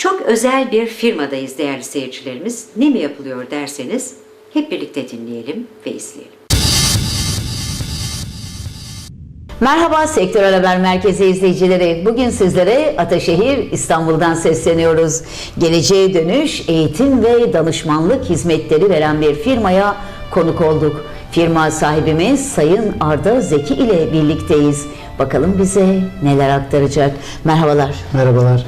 Çok özel bir firmadayız değerli seyircilerimiz. Ne mi yapılıyor derseniz hep birlikte dinleyelim ve izleyelim. Merhaba Sektörel Haber Merkezi izleyicileri. Bugün sizlere Ataşehir İstanbul'dan sesleniyoruz. Geleceğe dönüş, eğitim ve danışmanlık hizmetleri veren bir firmaya konuk olduk. Firma sahibimiz Sayın Arda Zeki ile birlikteyiz. Bakalım bize neler aktaracak. Merhabalar. Merhabalar.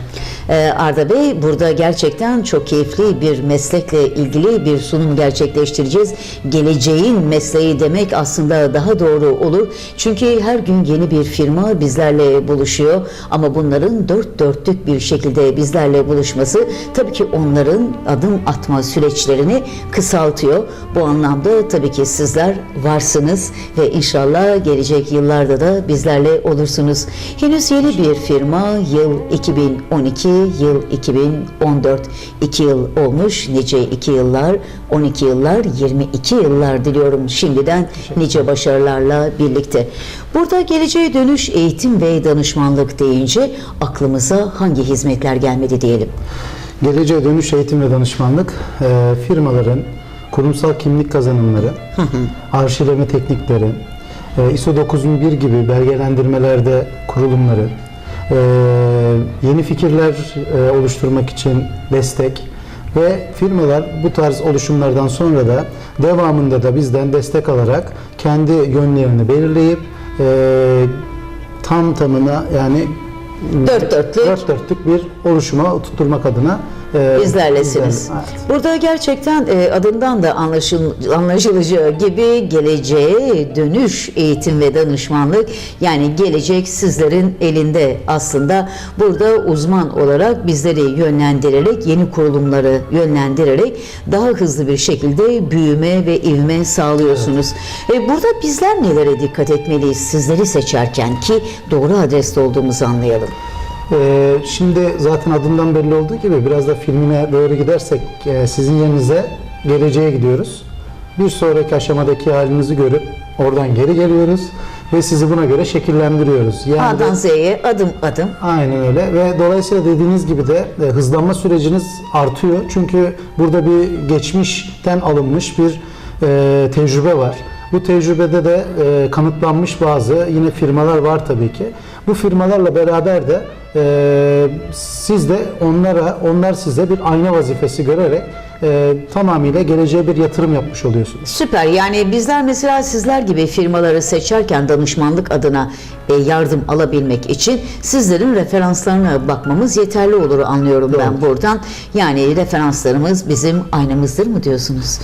Ee, Arda Bey burada gerçekten çok keyifli bir meslekle ilgili bir sunum gerçekleştireceğiz. Geleceğin mesleği demek aslında daha doğru olur. Çünkü her gün yeni bir firma bizlerle buluşuyor ama bunların dört dörtlük bir şekilde bizlerle buluşması tabii ki onların adım atma süreçlerini kısaltıyor. Bu anlamda tabii ki sizler varsınız ve inşallah gelecek yıllarda da bizlerle olursunuz. Henüz yeni bir firma yıl 2012, yıl 2014. 2 yıl olmuş. Nice 2 yıllar, 12 yıllar, 22 yıllar diliyorum şimdiden nice başarılarla birlikte. Burada geleceğe dönüş eğitim ve danışmanlık deyince aklımıza hangi hizmetler gelmedi diyelim. Geleceğe dönüş eğitim ve danışmanlık e, firmaların kurumsal kimlik kazanımları, arşivleme teknikleri, ISO 9001 gibi belgelendirmelerde kurulumları, e, yeni fikirler e, oluşturmak için destek ve firmalar bu tarz oluşumlardan sonra da devamında da bizden destek alarak kendi yönlerini belirleyip e, tam tamına yani Dört dörtlük. dört dörtlük bir oluşuma tutturmak adına e, Bizlerlesiniz. bizler- evet. Burada gerçekten e, adından da anlaşıl, anlaşılacağı gibi geleceğe dönüş eğitim ve danışmanlık yani gelecek sizlerin elinde aslında burada uzman olarak bizleri yönlendirerek yeni kurulumları yönlendirerek daha hızlı bir şekilde büyüme ve ivme sağlıyorsunuz. E, burada bizler nelere dikkat etmeliyiz sizleri seçerken ki doğru adreste olduğumuzu anlayalım. Ee, şimdi zaten adından belli olduğu gibi biraz da filmine doğru gidersek e, sizin yerinize geleceğe gidiyoruz. Bir sonraki aşamadaki halinizi görüp oradan geri geliyoruz ve sizi buna göre şekillendiriyoruz. Yani A'dan Z'ye adım adım Aynen öyle ve dolayısıyla dediğiniz gibi de e, hızlanma süreciniz artıyor. Çünkü burada bir geçmişten alınmış bir e, tecrübe var. Bu tecrübede de e, kanıtlanmış bazı yine firmalar var tabii ki. Bu firmalarla beraber de siz de onlara, onlar size bir ayna vazifesi görerek e, tamamıyla geleceğe bir yatırım yapmış oluyorsunuz. Süper. Yani bizler mesela sizler gibi firmaları seçerken danışmanlık adına e, yardım alabilmek için sizlerin referanslarına bakmamız yeterli olur anlıyorum ben buradan. Yani referanslarımız bizim aynamızdır mı diyorsunuz?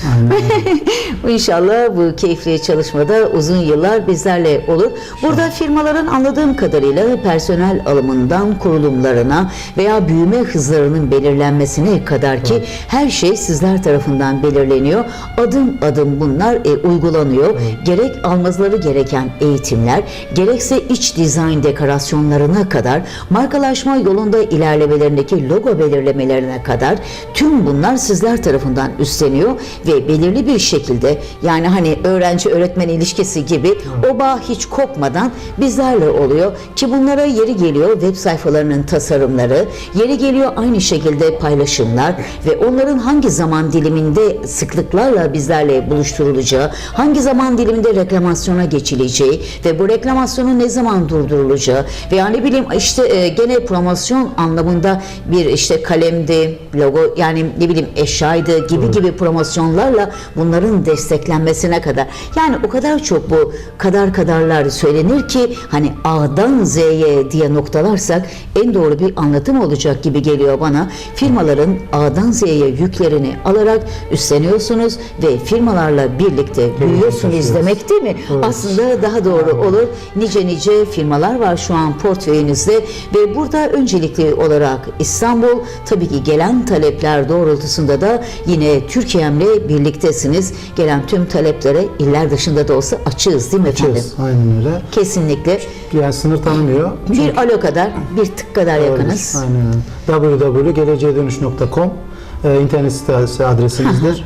İnşallah bu keyifli çalışmada uzun yıllar bizlerle olur. Burada firmaların anladığım kadarıyla personel alımından kurulumlarına veya büyüme hızlarının belirlenmesine kadar ki her şey sizler tarafından belirleniyor. Adım adım bunlar e, uygulanıyor. Gerek almaları gereken eğitimler, gerekse iç dizayn dekorasyonlarına kadar, markalaşma yolunda ilerlemelerindeki logo belirlemelerine kadar tüm bunlar sizler tarafından üstleniyor ve belirli bir şekilde yani hani öğrenci öğretmen ilişkisi gibi o bağ hiç kopmadan bizlerle oluyor ki bunlara yeri geliyor web sayfalarının tasarımları, yeri geliyor aynı şekilde paylaşımlar ve onların hangi zaman diliminde sıklıklarla bizlerle buluşturulacağı, hangi zaman diliminde reklamasyona geçileceği ve bu reklamasyonun ne zaman durdurulacağı veya ne bileyim işte e, gene promosyon anlamında bir işte kalemdi, logo yani ne bileyim eşyaydı gibi gibi promosyonlarla bunların desteklenmesine kadar yani o kadar çok bu kadar kadarlar söylenir ki hani A'dan Z'ye diye noktalarsak en doğru bir anlatım olacak gibi geliyor bana. Firmaların A'dan Z'ye yüklerini alarak üstleniyorsunuz ve firmalarla birlikte büyüyorsunuz demek değil mi? Evet. Aslında daha doğru olur. Nice nice firmalar var şu an portföyünüzde ve burada öncelikli olarak İstanbul tabii ki gelen talepler doğrultusunda da yine Türkiye'mle birliktesiniz. Gelen tüm taleplere iller dışında da olsa açığız değil mi efendim? Açığız. Aynen öyle. Kesinlikle. Yani sınır tanımıyor. Bir alo kadar, bir tık kadar yakınız. Aynen. www.geleceğedönüş.com internet sitesi adresimizdir.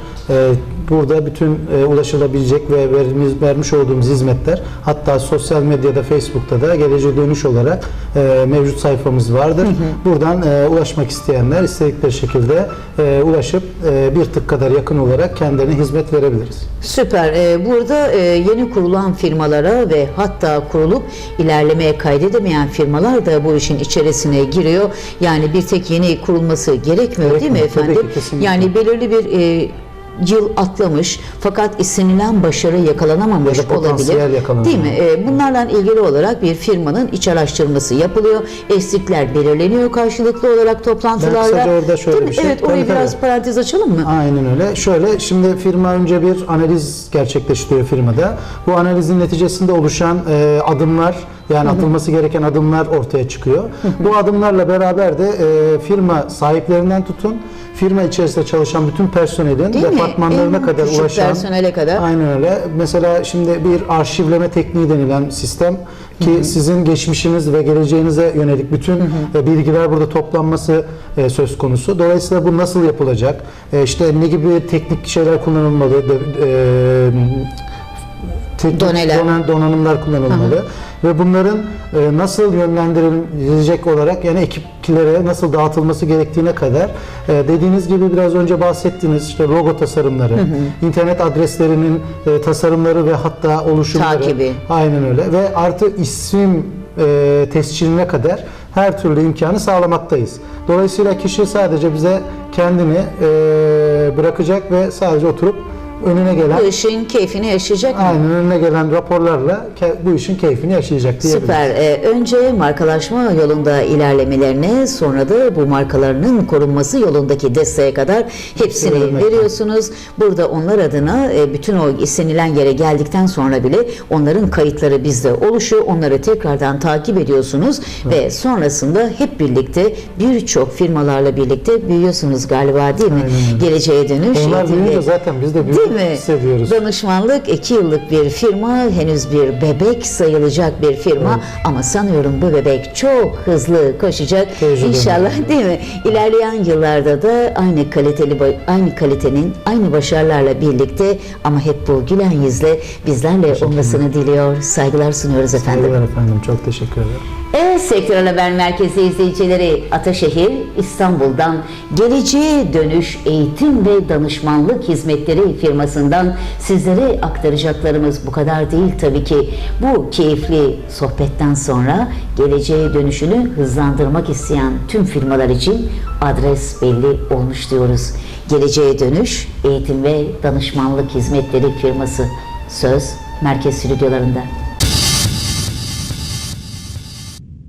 E, burada bütün e, ulaşılabilecek ve vermiş, vermiş olduğumuz hizmetler hatta sosyal medyada Facebook'ta da geleceğe dönüş olarak e, mevcut sayfamız vardır. Buradan e, ulaşmak isteyenler istedikleri şekilde e, ulaşıp e, bir tık kadar yakın olarak kendilerine hizmet verebiliriz. Süper. Ee, burada e, yeni kurulan firmalara ve hatta kurulup ilerlemeye kaydedemeyen firmalar da bu işin içerisine giriyor. Yani bir tek yeni kurulması gerekmiyor değil mi Gerekmiyor. Efendim? ki, kesinlikle. Yani belirli bir e, yıl atlamış fakat istenilen başarı yakalanamamış Ya olabilir. yakalanamamış. Değil mi? E, bunlarla ilgili olarak bir firmanın iç araştırması yapılıyor. Eksikler belirleniyor karşılıklı olarak toplantılarda. kısaca orada şöyle Değil bir şey- Evet orayı Tabii, biraz tabii. parantez açalım mı? Aynen öyle. Şöyle şimdi firma önce bir analiz gerçekleştiriyor firmada. Bu analizin neticesinde oluşan e, adımlar yani atılması gereken adımlar ortaya çıkıyor. Bu adımlarla beraber de e, firma sahiplerinden tutun firma içerisinde çalışan bütün personelin Değil departmanlarına kadar küçük ulaşan personele kadar. Aynen öyle. Mesela şimdi bir arşivleme tekniği denilen sistem ki sizin geçmişiniz ve geleceğinize yönelik bütün e, bilgiler burada toplanması e, söz konusu. Dolayısıyla bu nasıl yapılacak? E, işte ne gibi teknik şeyler kullanılmalı? Teknik Doneler. donan- donanımlar kullanılmalı ve bunların e, nasıl yönlendirilecek olarak yani ekiplere nasıl dağıtılması gerektiğine kadar e, dediğiniz gibi biraz önce bahsettiğiniz işte logo tasarımları, internet adreslerinin e, tasarımları ve hatta oluşumları Takibi. aynen öyle ve artı isim e, tescilline kadar her türlü imkanı sağlamaktayız. Dolayısıyla kişi sadece bize kendini e, bırakacak ve sadece oturup önüne gelen Bu işin keyfini yaşayacak mı? Aynen önüne gelen raporlarla bu işin keyfini yaşayacak diyebiliriz. Süper. Ee, önce markalaşma yolunda ilerlemelerine, sonra da bu markalarının korunması yolundaki desteğe kadar hepsini Verilmekte. veriyorsunuz. Burada onlar adına e, bütün o istenilen yere geldikten sonra bile onların kayıtları bizde oluşuyor. Onları tekrardan takip ediyorsunuz ve sonrasında hep birlikte birçok firmalarla birlikte büyüyorsunuz galiba değil mi? Aynen. Geleceğe dönüş. Onlar büyüyünce zaten biz de büyüdük mi? hissediyoruz. Danışmanlık 2 yıllık bir firma, henüz bir bebek sayılacak bir firma ama sanıyorum bu bebek çok hızlı koşacak. Tecrübe. İnşallah değil mi? İlerleyen yıllarda da aynı kaliteli aynı kalitenin aynı başarılarla birlikte ama hep bu gülen yüzle bizlerle olmasını diliyor. Saygılar sunuyoruz efendim. Saygılar efendim. Çok teşekkür ederim. Evet Sektör Haber Merkezi izleyicileri Ataşehir İstanbul'dan Geleceğe Dönüş Eğitim ve Danışmanlık Hizmetleri firmasından sizlere aktaracaklarımız bu kadar değil tabii ki. Bu keyifli sohbetten sonra geleceğe dönüşünü hızlandırmak isteyen tüm firmalar için adres belli olmuş diyoruz. Geleceğe Dönüş Eğitim ve Danışmanlık Hizmetleri firması söz merkez stüdyolarında.